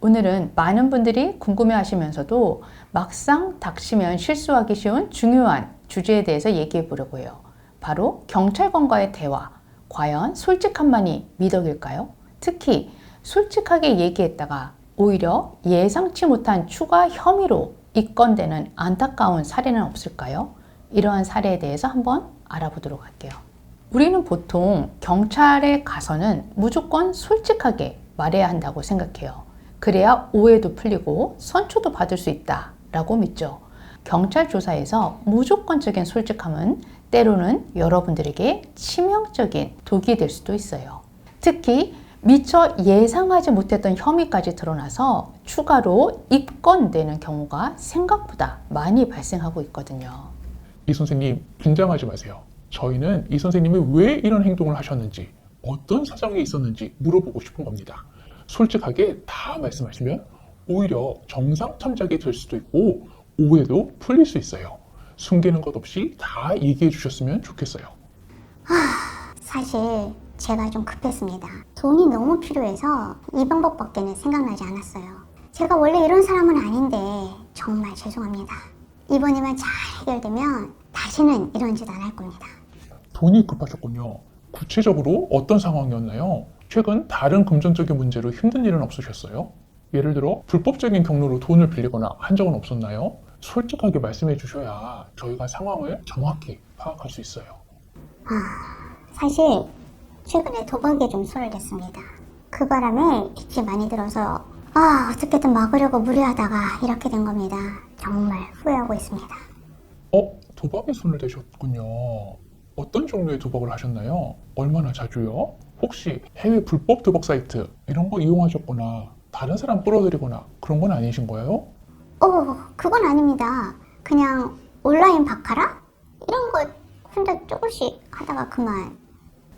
오늘은 많은 분들이 궁금해 하시면서도 막상 닥치면 실수하기 쉬운 중요한 주제에 대해서 얘기해 보려고 해요. 바로 경찰관과의 대화. 과연 솔직함만이 미덕일까요? 특히 솔직하게 얘기했다가 오히려 예상치 못한 추가 혐의로 입건되는 안타까운 사례는 없을까요? 이러한 사례에 대해서 한번 알아보도록 할게요. 우리는 보통 경찰에 가서는 무조건 솔직하게 말해야 한다고 생각해요. 그래야 오해도 풀리고 선처도 받을 수 있다라고 믿죠. 경찰 조사에서 무조건적인 솔직함은 때로는 여러분들에게 치명적인 독이 될 수도 있어요. 특히 미처 예상하지 못했던 혐의까지 드러나서 추가로 입건되는 경우가 생각보다 많이 발생하고 있거든요. 이 선생님 긴장하지 마세요. 저희는 이 선생님이 왜 이런 행동을 하셨는지 어떤 사정이 있었는지 물어보고 싶은 겁니다. 솔직하게 다 말씀하시면 오히려 정상 참작이 될 수도 있고 오해도 풀릴 수 있어요. 숨기는 것 없이 다 얘기해 주셨으면 좋겠어요. 사실 제가 좀 급했습니다. 돈이 너무 필요해서 이 방법밖에는 생각나지 않았어요. 제가 원래 이런 사람은 아닌데 정말 죄송합니다. 이번에만 잘 해결되면 다시는 이런 짓 안 할 겁니다. 돈이 급하셨군요. 구체적으로 어떤 상황이었나요? 최근 다른 금전적인 문제로 힘든 일은 없으셨어요? 예를 들어 불법적인 경로로 돈을 빌리거나 한 적은 없었나요? 솔직하게 말씀해 주셔야 저희가 상황을 정확히 파악할 수 있어요. 사실 최근에 도박에 좀 손을 댔습니다. 그 바람에 빚이 많이 들어서 아 어떻게든 막으려고 무리하다가 이렇게 된 겁니다. 정말 후회하고 있습니다. 어? 도박에 손을 대셨군요. 어떤 종류의 도박을 하셨나요? 얼마나 자주요? 혹시 해외 불법 도박 사이트 이런 거 이용하셨거나 다른 사람 끌어들이거나 그런 건 아니신 거예요? 어 그건 아닙니다. 그냥 온라인 바카라 이런 거 혼자 조금씩 하다가 그만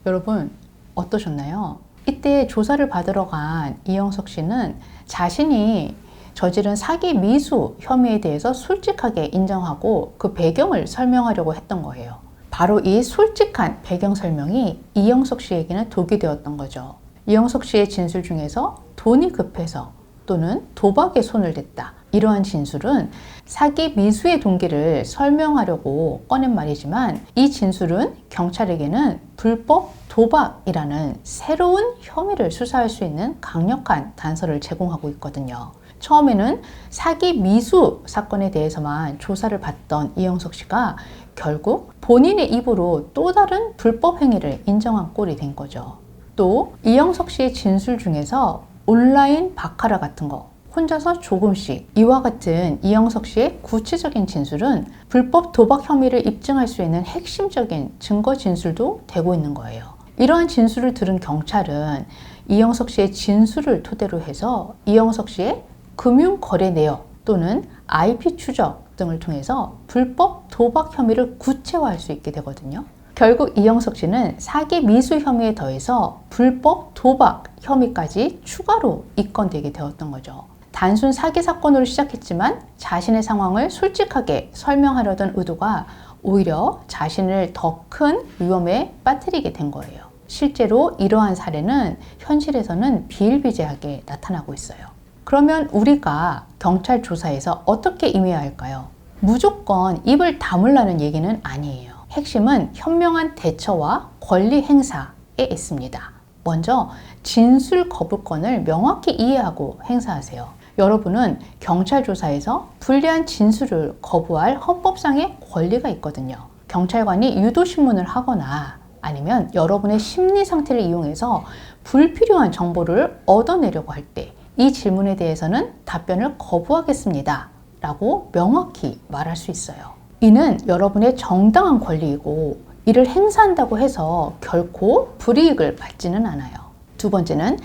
여러분 어떠셨나요? 이때 조사를 받으러 간 이영석 씨는 자신이 저지른 사기 미수 혐의에 대해서 솔직하게 인정하고 그 배경을 설명하려고 했던 거예요. 바로 이 솔직한 배경 설명이 이영석 씨에게는 독이 되었던 거죠. 이영석 씨의 진술 중에서 돈이 급해서 또는 도박에 손을 댔다. 이러한 진술은 사기 미수의 동기를 설명하려고 꺼낸 말이지만 이 진술은 경찰에게는 불법 도박이라는 새로운 혐의를 수사할 수 있는 강력한 단서를 제공하고 있거든요. 처음에는 사기 미수 사건에 대해서만 조사를 받던 이영석 씨가 결국 본인의 입으로 또 다른 불법 행위를 인정한 꼴이 된 거죠. 또 이영석 씨의 진술 중에서 온라인 바카라 같은 거 혼자서 조금씩 이와 같은 이영석 씨의 구체적인 진술은 불법 도박 혐의를 입증할 수 있는 핵심적인 증거 진술도 되고 있는 거예요. 이러한 진술을 들은 경찰은 이영석 씨의 진술을 토대로 해서 이영석 씨의 금융 거래 내역 또는 IP 추적 등을 통해서 불법 도박 혐의를 구체화할 수 있게 되거든요. 결국 이영석 씨는 사기 미수 혐의에 더해서 불법 도박 혐의까지 추가로 입건되게 되었던 거죠. 단순 사기 사건으로 시작했지만 자신의 상황을 솔직하게 설명하려던 의도가 오히려 자신을 더 큰 위험에 빠뜨리게 된 거예요. 실제로 이러한 사례는 현실에서는 비일비재하게 나타나고 있어요. 그러면 우리가 경찰 조사에서 어떻게 임해야 할까요? 무조건 입을 다물라는 얘기는 아니에요. 핵심은 현명한 대처와 권리 행사에 있습니다. 먼저 진술 거부권을 명확히 이해하고 행사하세요. 여러분은 경찰 조사에서 불리한 진술을 거부할 헌법상의 권리가 있거든요. 경찰관이 유도 신문을 하거나 아니면 여러분의 심리 상태를 이용해서 불필요한 정보를 얻어내려고 할 때 이 질문에 대해서는 답변을 거부하겠습니다. 라고 명확히 말할 수 있어요. 이는 여러분의 정당한 권리이고 이를 행사한다고 해서 결코 불이익을 받지는 않아요. 두 번째는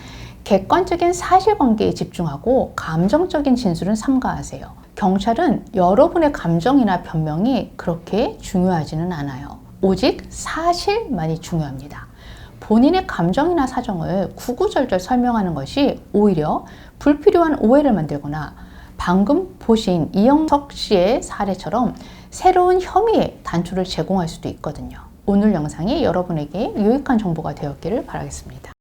객관적인 사실관계에 집중하고 감정적인 진술은 삼가하세요. 경찰은 여러분의 감정이나 변명이 그렇게 중요하지는 않아요. 오직 사실만이 중요합니다. 본인의 감정이나 사정을 구구절절 설명하는 것이 오히려 불필요한 오해를 만들거나 방금 보신 이영석 씨의 사례처럼 새로운 혐의의 단초를 제공할 수도 있거든요. 오늘 영상이 여러분에게 유익한 정보가 되었기를 바라겠습니다.